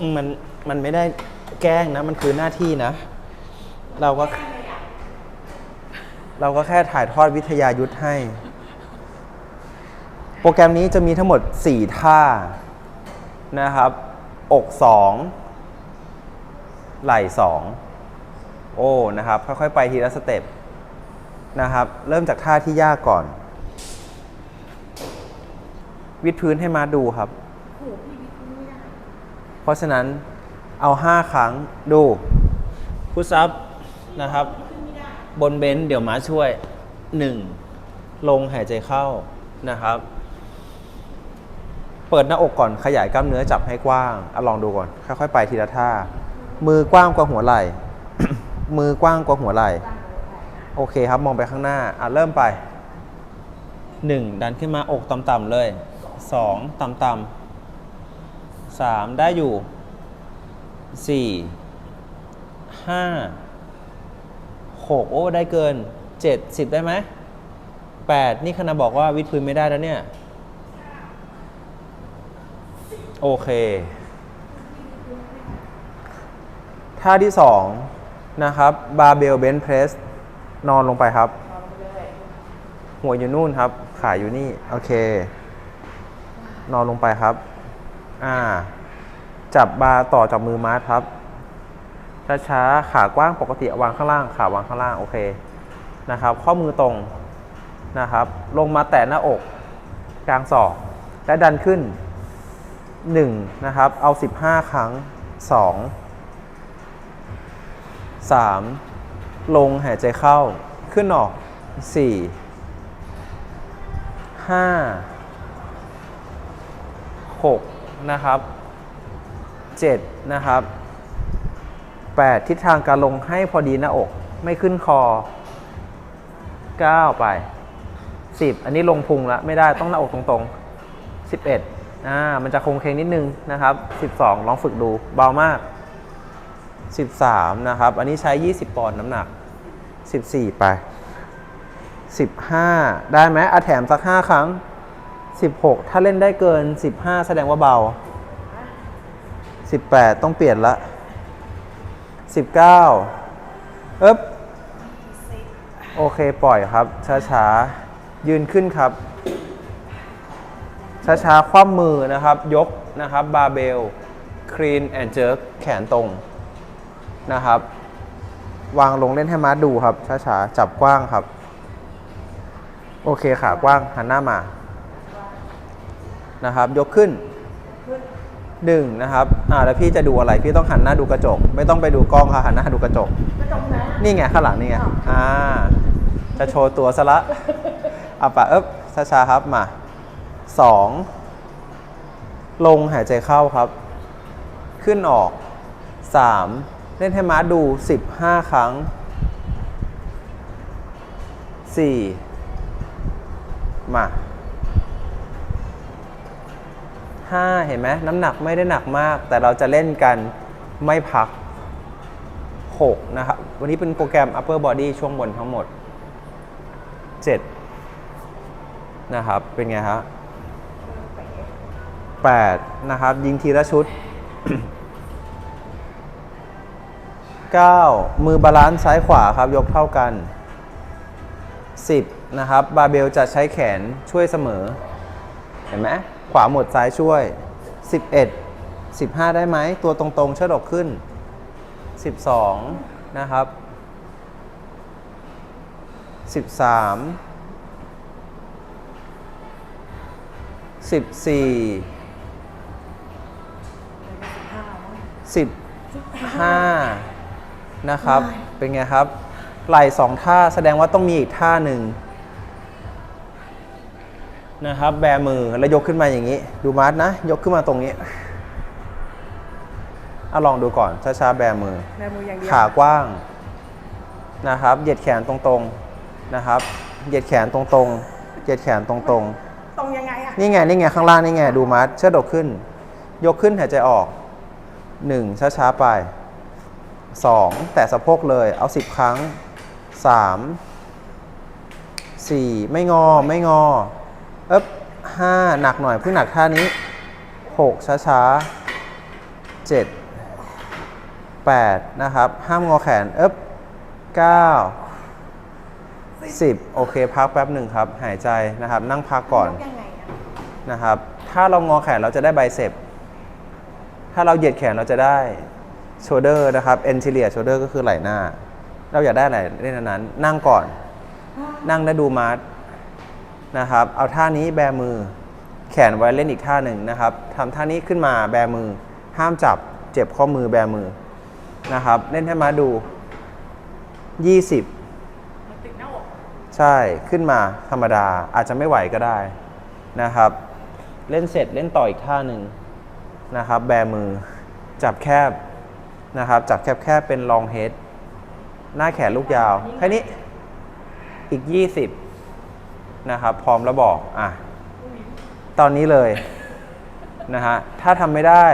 มมันมันไม่ได้แกล้งนะ มันคือหน้าที่นะ เราก็ เราก็แค่ถ่ายทอดวิทยายุทธให้ โปรแกรมนี้จะมีทั้งหมด 4 ท่านะครับ อก2ไหล่2โอ้นะครับ ค่อยๆ ไปทีละสเต็ปนะครับ เริ่มจากท่าที่ยากก่อน วิดพื้นให้มาดูครับ เพราะฉะนั้นเอา 5 ครั้งดูพุซับนะครับ บนเบนซ์เดี๋ยวมาช่วย 1. ลงหายใจเข้านะครับ เปิดหน้าอกก่อนขยายกล้ามเนื้อจับให้กว้างเอาลองดูก่อน ค่อยๆไปทีละท่า มือกว้างกว่าหัวไหล่ มือกว้างกว่าหัวไหล่ โอเคครับมองไปข้างหน้าอะเริ่มไป 1. ดันขึ้นมาอกต่ำๆเลย 2. ต่ำๆ ๆ 3. ได้อยู่4 5 6โอ้ได้เกิน7 10ได้ไหม8นี่ขณะบอกว่าวิดพื้นไม่ได้แล้วเนี่ย โอเค ท่าที่2นะครับบาร์เบลเบนเพรสนอนลงไปครับ หัวอยู่นู่นครับ ขาอยู่นี่ โอเค นอนลงไปครับ อ่า จับบาร์ต่อจากมือมาร์ทครับ ช้าๆ ขากว้างปกติวางข้างล่าง ขาวางข้างล่าง โอเค นะครับ ข้อมือตรง นะครับ ลงมาแตะหน้าอก กลางศอก และดันขึ้น 1 นะครับ เอา 15 ครั้ง 2 3 ลงหายใจเข้า ขึ้นออก 4 5 6 นะครับ 7 นะครับ 8 ทิศทางการลงให้พอดีหน้าอก ไม่ขึ้นคอ 9 ไป 10 อันนี้ลงพุงแล้วไม่ได้ต้องหน้าอกตรงๆ 11อ่ามันจะคงเคงนิดนึงนะครับ 12 ลองฝึกดูเบามาก 13 นะครับ อันนี้ใช้ 20 ปอนด์น้ำหนัก 14 ไป 15 ได้ไหมอาแถมสัก 5 ครั้ง 16 ถ้าเล่นได้เกิน 15 แสดงว่าเบา 18 ต้องเปลี่ยนละ 19อึ๊บโอเคปล่อยครับ ช้าๆ ยืนขึ้นครับ ช้าๆ คว่ำมือนะครับ ยกนะครับ บาเบลคลีนแอนเจิร์กแขนตรงนะครับ วางลงเล่นให้มาดูครับ ช้าๆ จับกว้างครับ โอเคขากว้างหันหน้ามา นะครับ ยกขึ้น หนึ่งนะครับอ่าแล้วพี่จะดูอะไร พี่ต้องหันหน้าดูกระจก ไม่ต้องไปดูกล้องค่ะหันหน้าดูกระจก กระจกไหนอะนี่ไงข้างหลังนี่ไง อ่า จะโชว์ตัวซะละเอาปะเอ๊บช้าๆครับมาสองลงหายใจเข้าครับ ขึ้นออกสามเล่นให้ม้าดูสิบห้าครั้งสี่มา ห้าเห็นไหมน้ำหนักไม่ได้หนักมาก แต่เราจะเล่นกันไม่พัก 6 นะครับ วันนี้เป็นโปรแกรม upper body ช่วงบนทั้งหมด 7 นะครับ เป็นไงฮะ8นะครับ ยิงทีละชุด 9 มือบาลานซ์ซ้ายขวาครับ ยกเท่ากัน 10 นะครับ บาเบลจะใช้แขนช่วยเสมอ เห็นไหม ขวาหมดซ้ายช่วย 11 15 ได้ไหม ตัวตรงๆเชิดอกขึ้น 12 นะครับ 13 14 15 นะครับ เป็นไงครับ ไหล่สองท่าแสดงว่าต้องมีอีกท่าหนึ่ง นะครับ แบมือแล้วยกขึ้นมาอย่างนี้ ดูมาร์ทนะ ยกขึ้นมาตรงนี้เอาลองดูก่อนช้าๆแบมือ แบมืออย่างเดียวขากว้างนะครับ เหยียดแขนตรงๆนะครับ เหยียดแขนตรงๆเหยียดแขนตรงตรงยังไงอะๆ นี่ไงนี่ไงข้างล่างนี่ไงดูมัดเชิดอกขึ้น ยกขึ้นหายใจออก1ช้าๆไป2แตะสะโพกเลยเอา10ครั้ง3 4ไม่งอไม่งอ เอ๊บ5หนักหน่อยเพิ่งหนักท่านี้6ช้าๆเจ็ดแปดนะครับ ห้ามงอแขนเอ๊บเก้าสิบโอเค พักแป๊บหนึ่งครับ หายใจนะครับ นั่งพักก่อนยกยังไงอะนะครับ ถ้าเรางอแขนเราจะได้ไบเซปถ้าเราเหยียดแขนเราจะได้โชเดอร์นะครับเอนทิเลียโชเดอร์ก็คือไหล่หน้า เราอยากได้อะไรเล่นอันนั้น นั่งก่อน นั่งแล้วดูมาร์ท นะครับ เอาท่านี้แบมือ แขนไว้เล่นอีกท่าหนึ่งนะครับทำท่านี้ขึ้นมาแบมือ ห้ามจับเจ็บข้อมือแบมือนะครับเล่นให้มาดู 20มันติดหน้าอกใช่ขึ้นมาธรรมดาอาจจะไม่ไหวก็ได้นะครับ เล่นเสร็จเล่นต่ออีกท่าหนึ่งนะครับ แบมือจับแคบนะครับ จับแคบแคบๆเป็นลองเฮดหน้าแขนลูกยาว แค่นี้อีก 20 นะครับ พร้อมแล้วบอกอะตอนนี้เลยนะฮะถ้าทำไม่ได้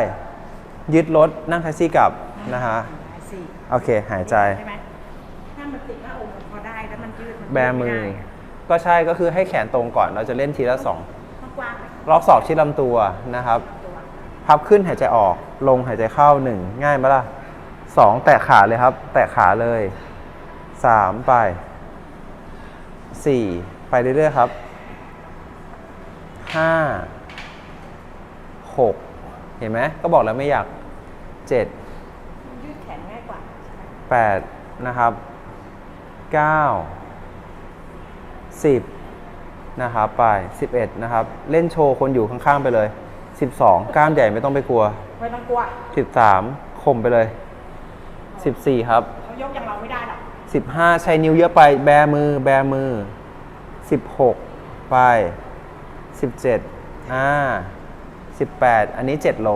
ยึดรถนั่งแท็กซี่กลับนะฮะสี่โอเค หายใจ ใช่ไหมถ้ามันติดหน้าอกมันพอได้แล้วมันยืดมันแบมือ ก็ใช่ก็คือให้แขนตรงก่อนเราจะเล่นทีละสองมันกว้างไหมล็อกศอกชิดลำตัวนะครับตัวพับขึ้นหายใจออกลงหายใจเข้าหนึ่งง่ายไหมล่ะสองแตะขาเลยครับ แตะขาเลยสามไปสี่ ไปเรื่อยๆครับห้าหกเห็นไหมก็บอกแล้วไม่อยากเจ็ดมันยืดแขนง่ายกว่าใช่ไหมแปดนะครับเก้าสิบนะครับไปสิบเอ็ดนะครับ เล่นโชว์คนอยู่ข้างๆไปเลยสิบสองกล้ามใหญ่ไม่ต้องไปกลัวไม่ต้องกลัวสิบสามข่มไปเลยสิบสี่ครับเขายกอย่างเราไม่ได้หรอกสิบห้าใช้นิ้วเยอะไปแบมือแบมือ สิบหกไปสิบเจ็ดอ่าสิบแปดอันนี้เจ็ดโล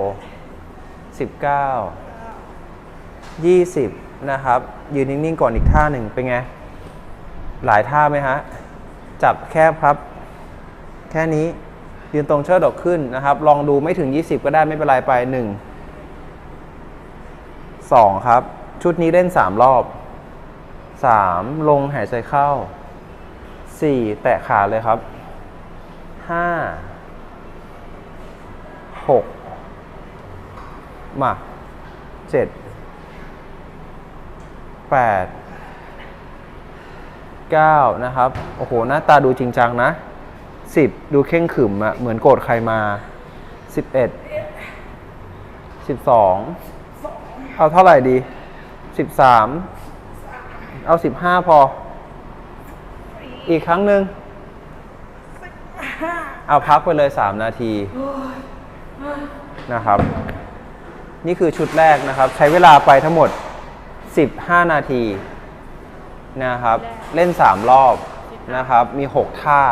สิบเก้ายี่สิบนะครับ ยืนนิ่ง ๆ ก่อนอีกท่าหนึ่งเป็นไง หลายท่าไหมฮะ จับแคบครับ แค่นี้ ยืนตรงเชิดดอกขึ้นนะครับ ลองดูไม่ถึง 20 ก็ได้ไม่เป็นไรไป 1 2 ครับ ชุดนี้เล่น 3 รอบ 3 ลงหายใจเข้า 4แตะขาเลยครับ5 6มา7 8 9นะครับ โอ้โห หน้าตาดูจริงจังนะ10ดูเข่งขึมอะเหมือนโกรธใครมา11 12เอาเท่าไหร่ดี13เอา15พอ อีกครั้งหนึ่งเอาพักไปเลย 3 นาทีนะครับ นี่คือชุดแรกนะครับ ใช้เวลาไปทั้งหมด 15 นาทีนะครับ เล่น 3 รอบนะครับ มี 6 ท่า